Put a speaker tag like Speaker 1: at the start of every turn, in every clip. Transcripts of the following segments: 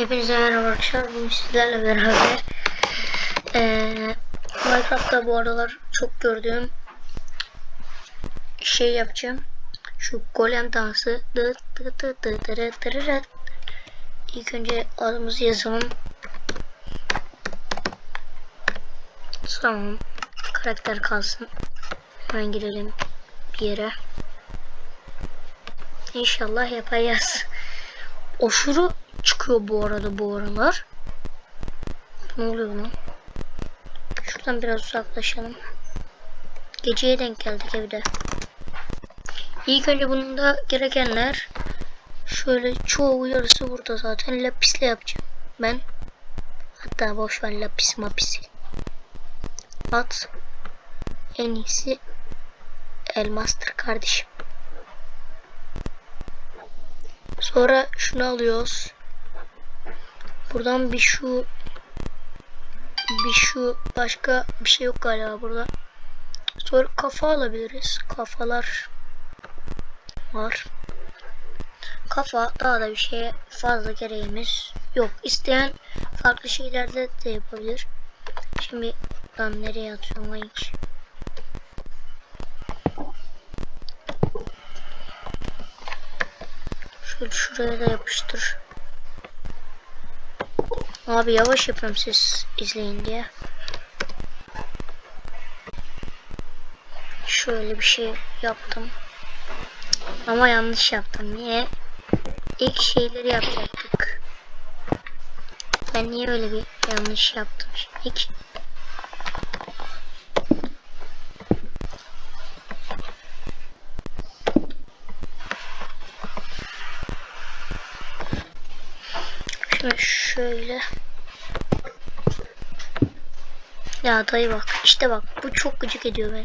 Speaker 1: Hepinize merhaba arkadaşlar. Bugün sizlerle beraber ee, Minecraft'ta bu aralar çok gördüğüm şey yapacağım. Şu golem dansı. İlk önce adımızı yazalım. Tamam. Karakter kalsın. Hemen girelim bir yere. İnşallah yapacağız. Oşuru çıkıyor bu arada bu aralar. Ne oluyor lan? Şuradan biraz uzaklaşalım. Geceye denk geldik evde. İlk önce bunun da gerekenler şöyle çoğu yarısı burada zaten lapisle yapacağım. Ben hatta boş ver lapis mapisi. At en iyisi elmastır kardeşim. Sonra şunu alıyoruz. Buradan bir şu bir şu başka bir şey yok galiba burada. Sonra kafa alabiliriz. Kafalar var. Kafa daha da bir şeye fazla gereğimiz yok. İsteyen farklı şeylerde de yapabilir. Şimdi ben nereye atıyorum hiç? Şöyle şuraya da yapıştır. Abi yavaş yapıyorum siz izleyin diye. Şöyle bir şey yaptım. Ama yanlış yaptım. Niye? İlk şeyleri yapacaktık. Ben niye öyle bir yanlış yaptım? İlk Şimdi şöyle. Ya dayı bak. işte bak. Bu çok gıcık ediyor beni.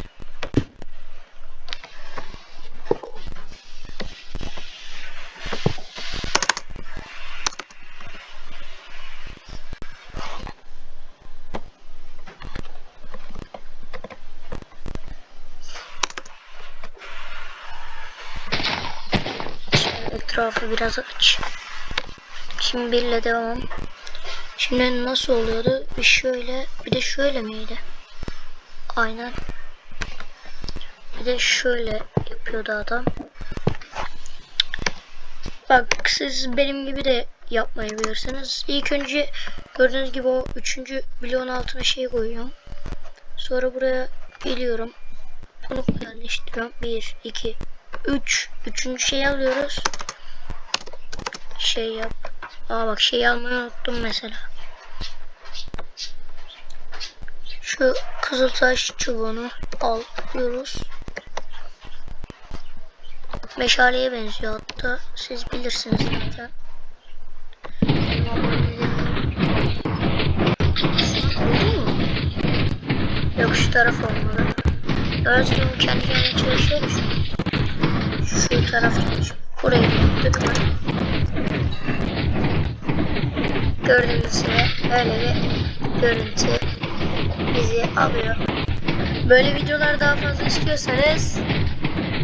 Speaker 1: Etrafı biraz aç. Şimdi birle devam. Şimdi nasıl oluyordu? Bir şöyle, bir de şöyle miydi? Aynen. Bir de şöyle yapıyordu adam. Bak siz benim gibi de yapmayabilirsiniz. İlk önce gördüğünüz gibi o üçüncü bloğun altına şey koyuyorum. Sonra buraya geliyorum. Bunu yerleştiriyorum. Bir, iki, üç. Üçüncü şeyi alıyoruz. Şey yap. Aa bak şey almayı unuttum mesela. Şu kızıltaş çubuğunu alıyoruz. Meşaleye benziyor hatta. Siz bilirsiniz zaten. Yok şu taraf olmalı. Özgün kendi kendine çalışıyor şu. Taraf çalışıyor. Burayı yaptık? Gördüğünüz gibi böyle bir görüntü bizi alıyor. Böyle videolar daha fazla istiyorsanız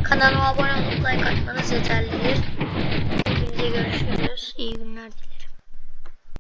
Speaker 1: kanalıma abone olup like atmanız yeterlidir. Hepinize görüşürüz. İyi günler dilerim.